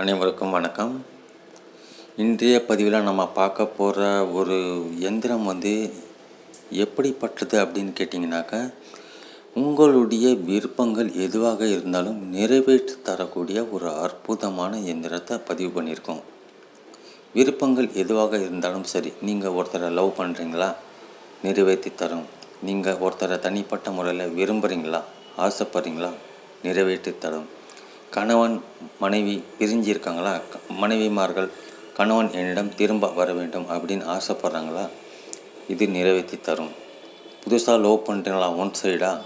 அனைவருக்கும் வணக்கம். இன்றைய பதிவில் நம்ம பார்க்க போகிற ஒரு எந்திரம் வந்து எப்படிப்பட்டது அப்படின்னு கேட்டிங்கனாக்கா உங்களுடைய விருப்பங்கள் எதுவாக இருந்தாலும் நிறைவேற்றி தரக்கூடிய ஒரு அற்புதமான எந்திரத்தை பதிவு பண்ணியிருக்கோம். விருப்பங்கள் எதுவாக இருந்தாலும் சரி நீங்கள் ஒருத்தரை லவ் பண்ணுறீங்களா நிறைவேற்றி தரும். நீங்கள் ஒருத்தரை தனிப்பட்ட முறையில் விரும்புகிறீங்களா ஆசைப்படுறீங்களா? நிறைவேற்றி தரும். கணவன் மனைவி பிரிஞ்சிருக்காங்களா? க- மனைவிமார்கள் கணவன் என்னிடம் திரும்ப வர வேண்டும் அப்படின்னு ஆசைப்பட்றாங்களா? இது நிறைவேற்றி தரும். புதுசாக லவ் பண்ணுறீங்களா ஒன் சைடாக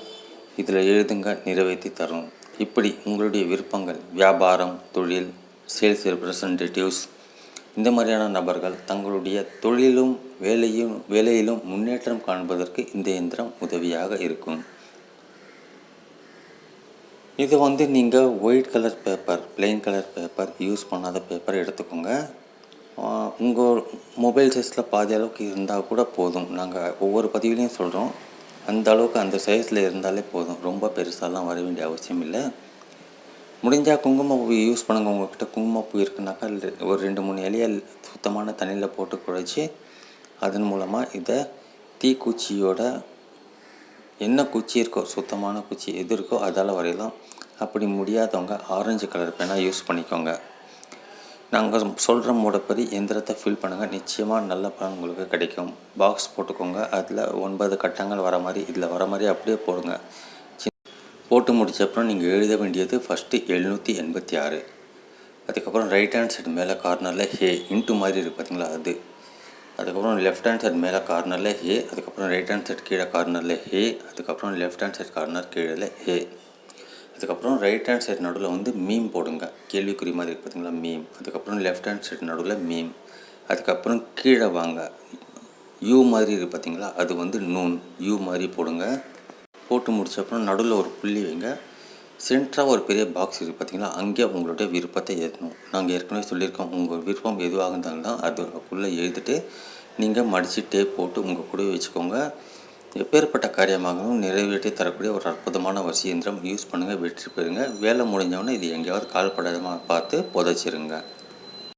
இதில் எழுதுங்க நிறைவேற்றி தரும். இப்படி உங்களுடைய விருப்பங்கள் வியாபாரம் தொழில் சேல்ஸ் ரெப்ரசன்டேட்டிவ்ஸ் இந்த மாதிரியான நபர்கள் தங்களுடைய தொழிலும் வேலையும் வேலையிலும் முன்னேற்றம் காண்பதற்கு இந்த இயந்திரம் உதவியாக இருக்கும். இது வந்து நீங்கள் white colour paper plain colour paper use பண்ணாத பேப்பர் எடுத்துக்கோங்க. உங்கள் மொபைல் சைஸில் பாதி அளவுக்கு இருந்தால் கூட போதும். நாங்கள் ஒவ்வொரு பதிவுலேயும் சொல்கிறோம் அந்த அளவுக்கு அந்த சைஸில் இருந்தாலே போதும். ரொம்ப பெருசாலாம் வர வேண்டிய அவசியம் இல்லை. முடிஞ்சால் குங்குமப்பூ யூஸ் பண்ணுங்க. உங்கள்கிட்ட குங்குமப்பூ இருக்குனாக்கா ஒரு ரெண்டு மூணு இலையை சுத்தமான தண்ணியில் போட்டு குழைச்சி அதன் மூலமாக இதை தீக்குச்சியோட என்ன குச்சி இருக்கோ சுத்தமான குச்சி எது இருக்கோ அதால் வரையலாம். அப்படி முடியாதவங்க ஆரஞ்சு கலர் பேனாக யூஸ் பண்ணிக்கோங்க. நாங்கள் சொல்கிற மூடப்படி எந்திரத்தை ஃபில் பண்ணுங்கள் நிச்சயமாக நல்ல பலன் உங்களுக்கு கிடைக்கும். பாக்ஸ் போட்டுக்கோங்க. அதில் ஒன்பது கட்டங்கள் வர மாதிரி இதில் வர மாதிரி அப்படியே போடுங்க. போட்டு முடித்த அப்புறம் நீங்கள் எழுத வேண்டியது ஃபஸ்ட்டு எழுநூற்றி எண்பத்தி ஆறு. அதுக்கப்புறம் ரைட் ஹேண்ட் சைடு மேலே கார்னரில் ஹே இன்ட்டு மாதிரி இருக்குது பார்த்தீங்களா அது. அதுக்கப்புறம் லெஃப்ட் ஹேண்ட் சைடு மேலே கார்னரில் ஹே அதுக்கப்புறம் ரைட் ஹேண்ட் சைடு கீழே கார்னரில் ஹே அதுக்கப்புறம் லெஃப்ட் ஹேண்ட் சைடு கார்னர் கீழே ஹே அதுக்கப்புறம் ரைட் ஹேண்ட் சைடு நடுவில் வந்து மீம் போடுங்க. கேள்விக்குறி மாதிரி பார்த்தீங்களா மீம் அதுக்கப்புறம் லெஃப்ட் ஹேண்ட் சைட் நடுவில் மீம் அதுக்கப்புறம் கீழே வாங்க. யூ மாதிரி இருக்குது பார்த்தீங்களா அது வந்து நூன் யூ மாதிரி போடுங்க. போட்டு முடிச்ச அப்புறம் நடுவில் ஒரு புள்ளி வைங்க. சென்டராக ஒரு பெரிய பாக்ஸ் இருக்குது பார்த்தீங்களா அங்கே உங்களுடைய விருப்பத்தை ஏற்றணும். நாங்கள் ஏற்கனவே சொல்லியிருக்கோம் உங்கள் விருப்பம் எதுவாக இருந்தாலும் தான் அதுக்குள்ளே எழுதிட்டு நீங்கள் மடித்து டேப் போட்டு உங்கள் கூடவே வச்சுக்கோங்க. எப்பேற்பட்ட காரியமாகவும் நிறைவேற்றி தரக்கூடிய ஒரு அற்புதமான வசி இயந்திரம் யூஸ் பண்ணுங்கள் வெற்றி பெறுங்க. வேலை முடிஞ்சவொடனே இது எங்கேயாவது கால்படாதமாக பார்த்து புதைச்சிருங்க.